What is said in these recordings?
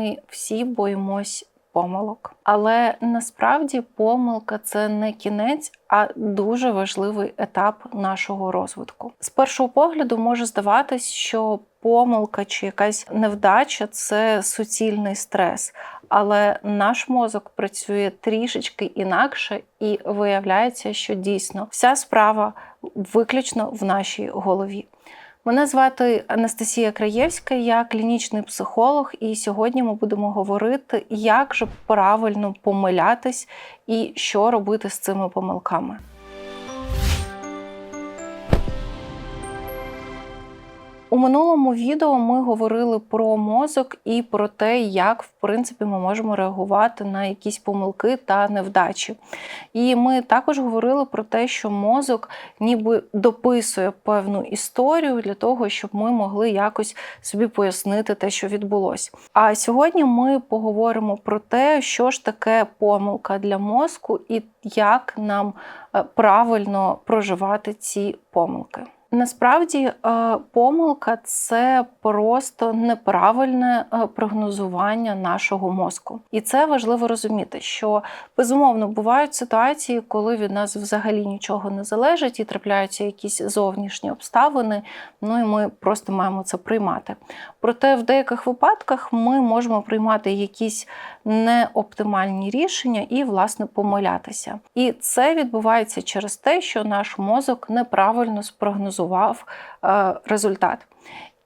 ми всі боїмось помилок. Але насправді помилка це не кінець, а дуже важливий етап нашого розвитку. З першого погляду може здаватись, що помилка чи якась невдача це суцільний стрес. Але наш мозок працює трішечки інакше, і виявляється, що дійсно вся справа виключно в нашій голові. Мене звати Анастасія Краєвська, я клінічний психолог, і сьогодні ми будемо говорити, як же правильно помилятись і що робити з цими помилками. У минулому відео ми говорили про мозок і про те, як в принципі ми можемо реагувати на якісь помилки та невдачі. І ми також говорили про те, що мозок ніби дописує певну історію для того, щоб ми могли якось собі пояснити те, що відбулося. А сьогодні ми поговоримо про те, що ж таке помилка для мозку і як нам е, правильно проживати ці помилки. Насправді е, помилка це просто неправильне е, прогнозування нашого мозку. І це важливо розуміти, що безумовно бувають ситуації, коли від нас взагалі нічого не залежить і трапляються якісь зовнішні обставини. Ну і ми просто маємо це приймати. Проте в деяких випадках ми можемо приймати якісь неоптимальні рішення і, власне, помилятися. І це відбувається через те, що наш мозок неправильно спрогнозував е, результат.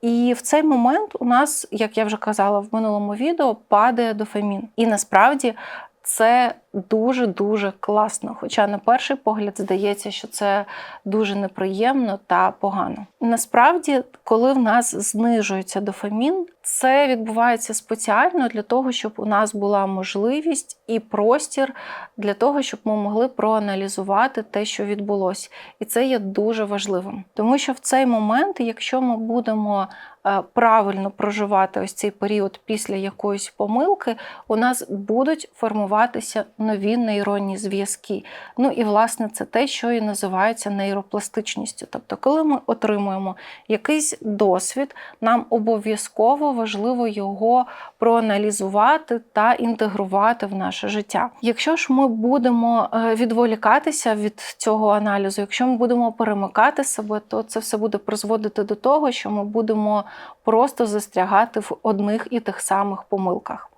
І в цей момент у нас, як я вже казала в минулому відео, падає дофамін. І насправді це дуже-дуже класно. Хоча на перший погляд здається, що це дуже неприємно та погано. Насправді, коли в нас знижується дофамін, це відбувається спеціально для того, щоб у нас була можливість і простір для того, щоб ми могли проаналізувати те, що відбулося. І це є дуже важливим. Тому що в цей момент, якщо ми будемо е, правильно проживати ось цей період після якоїсь помилки, у нас будуть формуватися нові нейронні зв'язки. Ну і власне це те, що і називається нейропластичністю. Тобто, коли ми отримуємо якийсь досвід, нам обов'язково важливо його проаналізувати та інтегрувати в наше життя. Якщо ж ми будемо е, відволікатися від цього аналізу, якщо ми будемо перемикати себе, то це все буде призводити до того, що ми будемо просто застрягати в одних і тих самих помилках.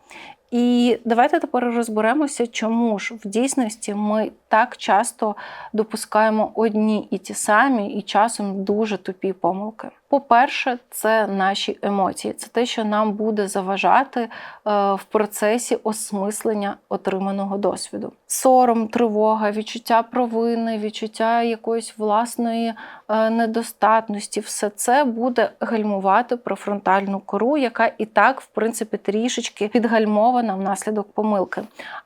І давайте тепер розберемося, чому ж в дійсності ми так часто допускаємо одні і ті самі, і часом дуже тупі помилки. По-перше, це наші емоції, це те, що нам буде заважати е, в процесі осмислення отриманого досвіду. Сором, тривога, відчуття провини, відчуття якоїсь власної е, недостатності, все це буде гальмувати префронтальну кору, яка і так, в принципі, трішечки підгальмована внаслідок помилки.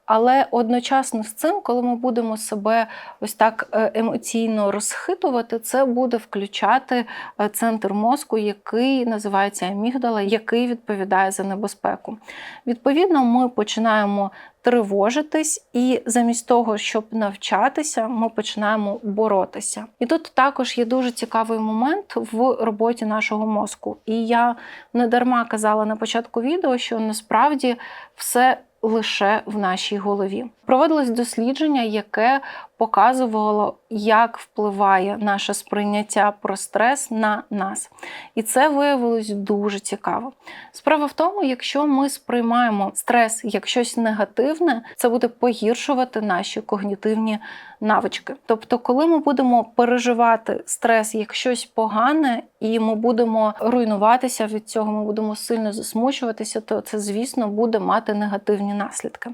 Але одночасно з цим, коли ми будемо себе ось так е, емоційно розхитувати, це буде включати центр мозку, який називається амігдала, який відповідає за небезпеку. Відповідно, ми починаємо тривожитись, і замість того, щоб навчатися, ми починаємо боротися. І тут також є дуже цікавий момент в роботі нашого мозку. І я не дарма казала на початку відео, що насправді все лише в нашій голові. Проводилось дослідження, яке показувало, як впливає наше сприйняття про стрес на нас. І це виявилось дуже цікаво. Справа в тому, якщо ми сприймаємо стрес як щось негативне, це буде погіршувати наші когнітивні навички. Тобто, коли ми будемо переживати стрес як щось погане, і ми будемо руйнуватися від цього, ми будемо сильно засмучуватися, то це, звісно, буде мати негативні наслідки.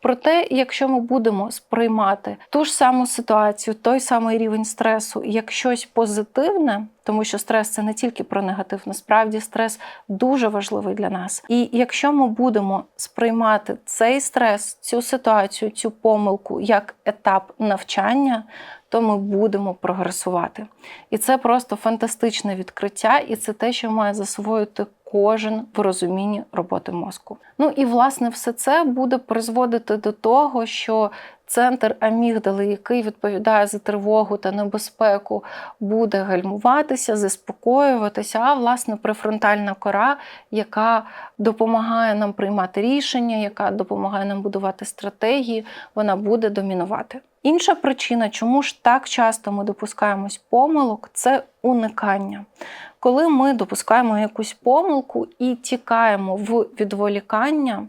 Проте, якщо ми будемо сприймати ту ж саму ситуацію, той самий рівень стресу як щось позитивне, тому що стрес це не тільки про негатив, насправді стрес дуже важливий для нас. І якщо ми будемо сприймати цей стрес, цю ситуацію, цю помилку як етап навчання, то ми будемо прогресувати. І це просто фантастичне відкриття, і це те, що має засвоїти кожен в розумінні роботи мозку. Ну і власне все це буде призводити до того, що центр амігдали, який відповідає за тривогу та небезпеку, буде гальмуватися, заспокоюватися, а власне префронтальна кора, яка допомагає нам приймати рішення, яка допомагає нам будувати стратегії, вона буде домінувати. Інша причина, чому ж так часто ми допускаємось помилок, це уникання. Коли ми допускаємо якусь помилку і тікаємо в відволікання,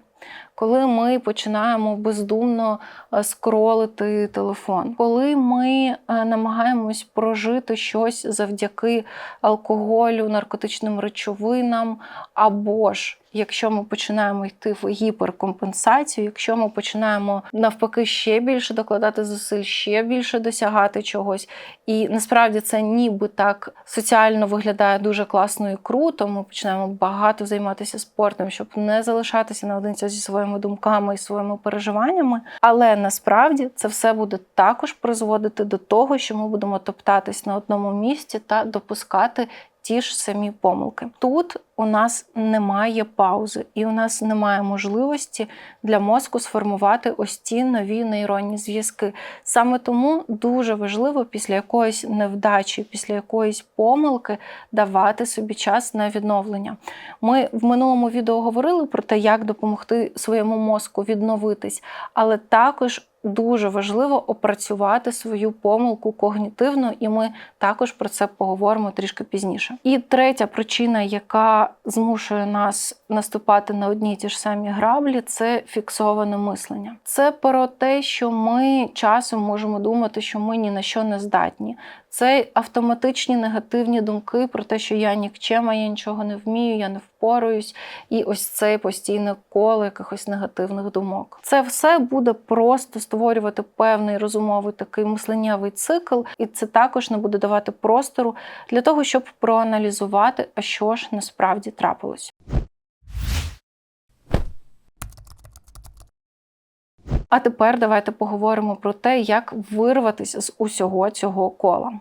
коли ми починаємо бездумно е, скролити телефон, коли ми е, намагаємось прожити щось завдяки алкоголю, наркотичним речовинам, або ж якщо ми починаємо йти в гіперкомпенсацію, якщо ми починаємо навпаки ще більше докладати зусиль, ще більше досягати чогось, і насправді це ніби так соціально виглядає дуже класно і круто. Ми починаємо багато займатися спортом, щоб не залишатися наодинці зі своїми думками і своїми переживаннями. Але насправді це все буде також призводити до того, що ми будемо топтатись на одному місці та допускати ті ж самі помилки. Тут у нас немає паузи, і у нас немає можливості для мозку сформувати ось ці нові нейронні зв'язки. Саме тому дуже важливо після якоїсь невдачі, після якоїсь помилки давати собі час на відновлення. Ми в минулому відео говорили про те, як допомогти своєму мозку відновитись, але також дуже важливо опрацювати свою помилку когнітивно, і ми також про це поговоримо трішки пізніше. І третя причина, яка змушує нас наступати на одні й ті ж самі граблі, це фіксоване мислення. Це про те, що ми часом можемо думати, що ми ні на що не здатні. Це автоматичні негативні думки про те, що я нікчема, я нічого не вмію, я не впораюсь, і ось це постійне коло якихось негативних думок. Це все буде просто створювати певний розумовий такий мисленнєвий цикл, і це також не буде давати простору для того, щоб проаналізувати, а що ж насправді трапилось. А тепер давайте поговоримо про те, як вирватися з усього цього кола.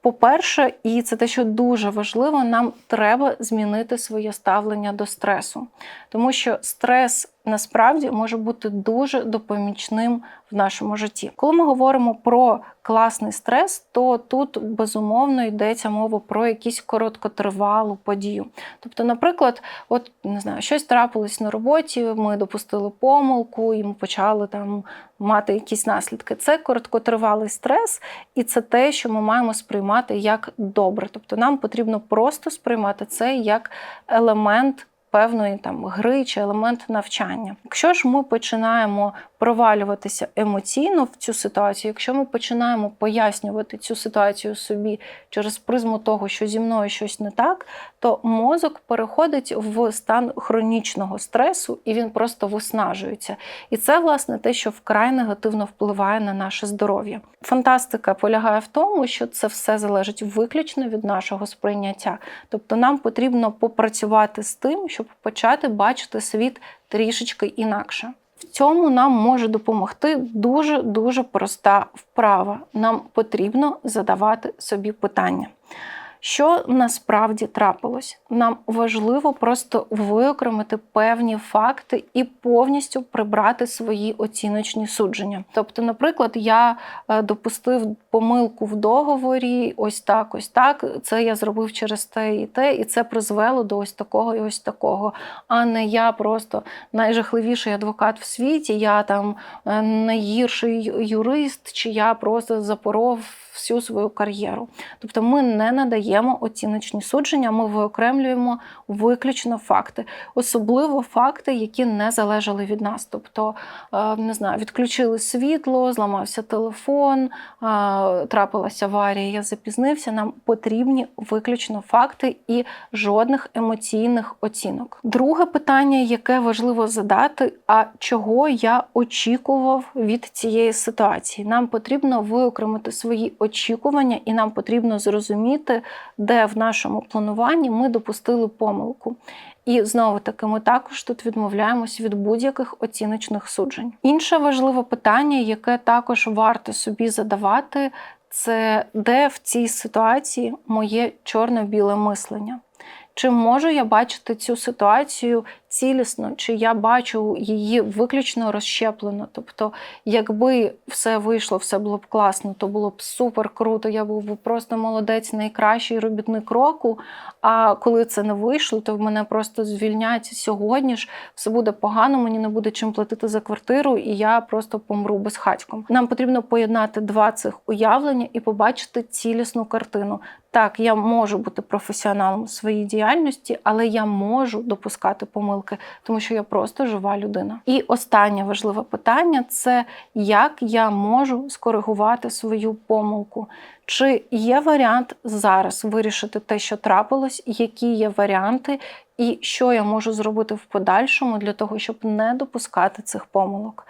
По-перше, і це те, що дуже важливо, нам треба змінити своє ставлення до стресу, тому що стрес насправді може бути дуже допомічним в нашому житті. Коли ми говоримо про класний стрес, то тут безумовно йдеться мова про якісь короткотривалу подію. Тобто, наприклад, от не знаю, щось трапилось на роботі, ми допустили помилку, і ми почали там мати якісь наслідки. Це короткотривалий стрес, і це те, що ми маємо сприймати як добре. Тобто, нам потрібно просто сприймати це як елемент певної там гри чи елемент навчання. Якщо ж ми починаємо провалюватися емоційно в цю ситуацію, якщо ми починаємо пояснювати цю ситуацію собі через призму того, що зі мною щось не так, то мозок переходить в стан хронічного стресу і він просто виснажується. І це, власне, те, що вкрай негативно впливає на наше здоров'я. Фантастика полягає в тому, що це все залежить виключно від нашого сприйняття. Тобто нам потрібно попрацювати з тим, щоб почати бачити світ трішечки інакше. В цьому нам може допомогти дуже-дуже проста вправа. Нам потрібно задавати собі питання. Що насправді трапилось? Нам важливо просто виокремити певні факти і повністю прибрати свої оціночні судження. Тобто, наприклад, я е, допустив помилку в договорі, ось так, ось так. Це я зробив через те і те, і це призвело до ось такого і ось такого. А не я просто найжахливіший адвокат в світі, я там е, найгірший юрист, чи я просто запоров всю свою кар'єру. Тобто ми не надаємо оціночні судження, ми виокремлюємо виключно факти, особливо факти, які не залежали від нас. Тобто, е, не знаю, відключили світло, зламався телефон, е, трапилася аварія, я запізнився. Нам потрібні виключно факти і жодних емоційних оцінок. Друге питання, яке важливо задати: а чого я очікував від цієї ситуації? Нам потрібно виокремити свої очікування, і нам потрібно зрозуміти, де в нашому плануванні ми допустили помилку. І знову таки, ми також тут відмовляємось від будь-яких оціночних суджень. Інше важливе питання, яке також варто собі задавати, це де в цій ситуації моє чорно-біле мислення. Чи можу я бачити цю ситуацію цілісно, чи я бачу її виключно розщеплено. Тобто, якби все вийшло, все було б класно, то було б супер круто. Я був би просто молодець, найкращий робітник року. А коли це не вийшло, то в мене просто звільняться сьогодні ж все буде погано, мені не буде чим платити за квартиру, і я просто помру безхатьком. Нам потрібно поєднати два цих уявлення і побачити цілісну картину. Так, я можу бути професіоналом своїй діяльності, але я можу допускати помилки, тому що я просто жива людина. І останнє важливе питання це як я можу скоригувати свою помилку. Чи є варіант зараз вирішити те, що трапилось, які є варіанти, і що я можу зробити в подальшому для того, щоб не допускати цих помилок?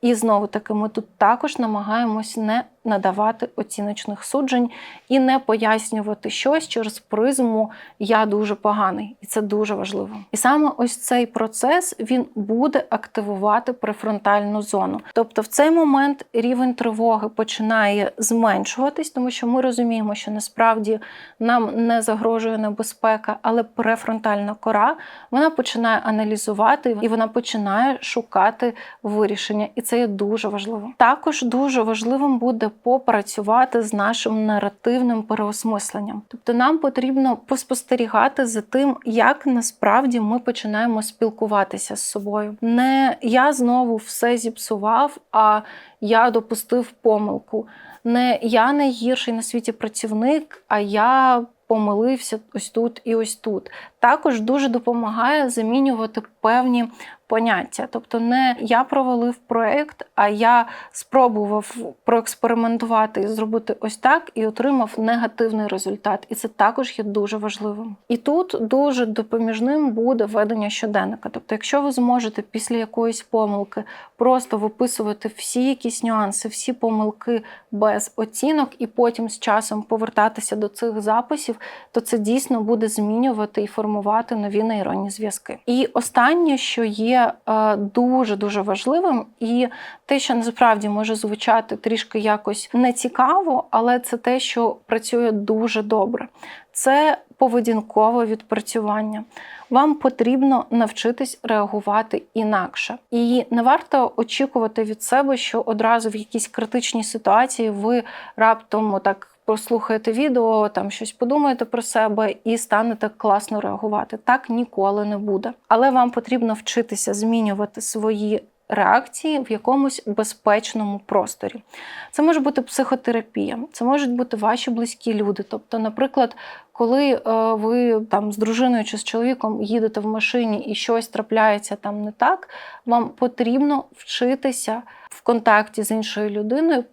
І знову таки, ми тут також намагаємось не надавати оціночних суджень і не пояснювати щось через призму я дуже поганий, і це дуже важливо. І саме ось цей процес він буде активувати префронтальну зону. Тобто, в цей момент рівень тривоги починає зменшуватись, тому що ми розуміємо, що насправді нам не загрожує небезпека, але префронтальна кора вона починає аналізувати і вона починає шукати вирішення. І це є дуже важливо. Також дуже важливим буде попрацювати з нашим наративним переосмисленням. Тобто нам потрібно поспостерігати за тим, як насправді ми починаємо спілкуватися з собою. Не я знову все зіпсував, а я допустив помилку. Не я найгірший на світі працівник, а я помилився ось тут і ось тут. Також дуже допомагає замінювати певні поняття. Тобто, не я провалив проект, а я спробував проекспериментувати і зробити ось так і отримав негативний результат. І це також є дуже важливим. І тут дуже допоміжним буде ведення щоденника. Тобто, якщо ви зможете після якоїсь помилки просто виписувати всі якісь нюанси, всі помилки без оцінок, і потім з часом повертатися до цих записів, то це дійсно буде змінювати і формувати нові нейронні зв'язки. І останнє, що є дуже дуже важливим, і те, що насправді може звучати трішки якось нецікаво, але це те, що працює дуже добре. Це поведінкове відпрацювання. Вам потрібно навчитись реагувати інакше. І не варто очікувати від себе, що одразу в якійсь критичній ситуації ви раптом так. Послухаєте відео, там щось подумаєте про себе і станете класно реагувати. Так ніколи не буде. Але вам потрібно вчитися змінювати свої реакції в якомусь безпечному просторі. Це може бути психотерапія, це можуть бути ваші близькі люди. Тобто, наприклад, коли е, ви там з дружиною чи з чоловіком їдете в машині і щось трапляється там не так, вам потрібно вчитися в контакті з іншою людиною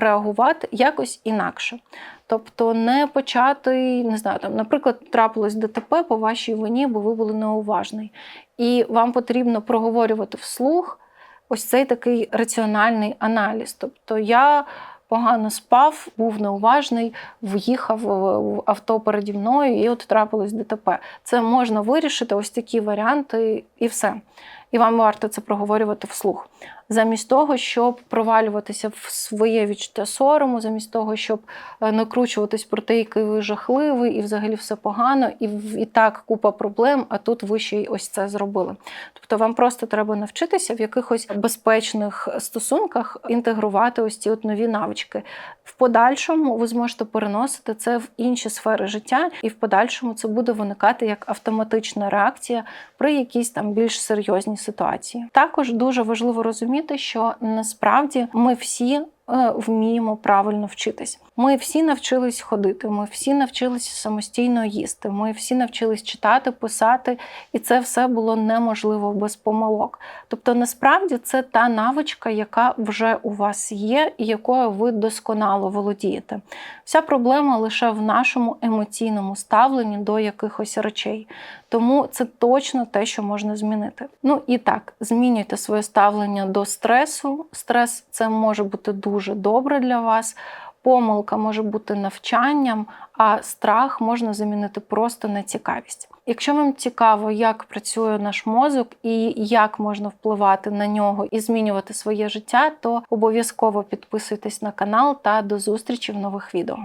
реагувати якось інакше. Тобто не почати, не знаю, там, наприклад, трапилось ДТП по вашій вині, бо ви були неуважний. І вам потрібно проговорювати вслух ось цей такий раціональний аналіз. Тобто я погано спав, був неуважний, в'їхав в авто переді мною, і от трапилось ДТП. Це можна вирішити, ось такі варіанти, і все. І вам варто це проговорювати вслух замість того, щоб провалюватися в своє відчуття сорому, замість того, щоб е, накручуватись про те, який ви жахливий, і взагалі все погано, і і так купа проблем, а тут ви ще й ось це зробили. Тобто вам просто треба навчитися в якихось безпечних стосунках інтегрувати ось ці от нові навички. В подальшому ви зможете переносити це в інші сфери життя, і в подальшому це буде виникати як автоматична реакція при якійсь там більш серйозній ситуації. Також дуже важливо розуміти, що насправді ми всі вміємо правильно вчитись. Ми всі навчились ходити, ми всі навчилися самостійно їсти, ми всі навчились читати, писати, і це все було неможливо без помилок. Тобто, насправді це та навичка, яка вже у вас є, і якою ви досконало володієте. Вся проблема лише в нашому емоційному ставленні до якихось речей. Тому це точно те, що можна змінити. Ну і так, змінюйте своє ставлення до стресу. Стрес це може бути дуже добре для вас. Помилка може бути навчанням, а страх можна замінити просто на цікавість. Якщо вам цікаво, як працює наш мозок і як можна впливати на нього і змінювати своє життя, то обов'язково підписуйтесь на канал та до зустрічі в нових відео.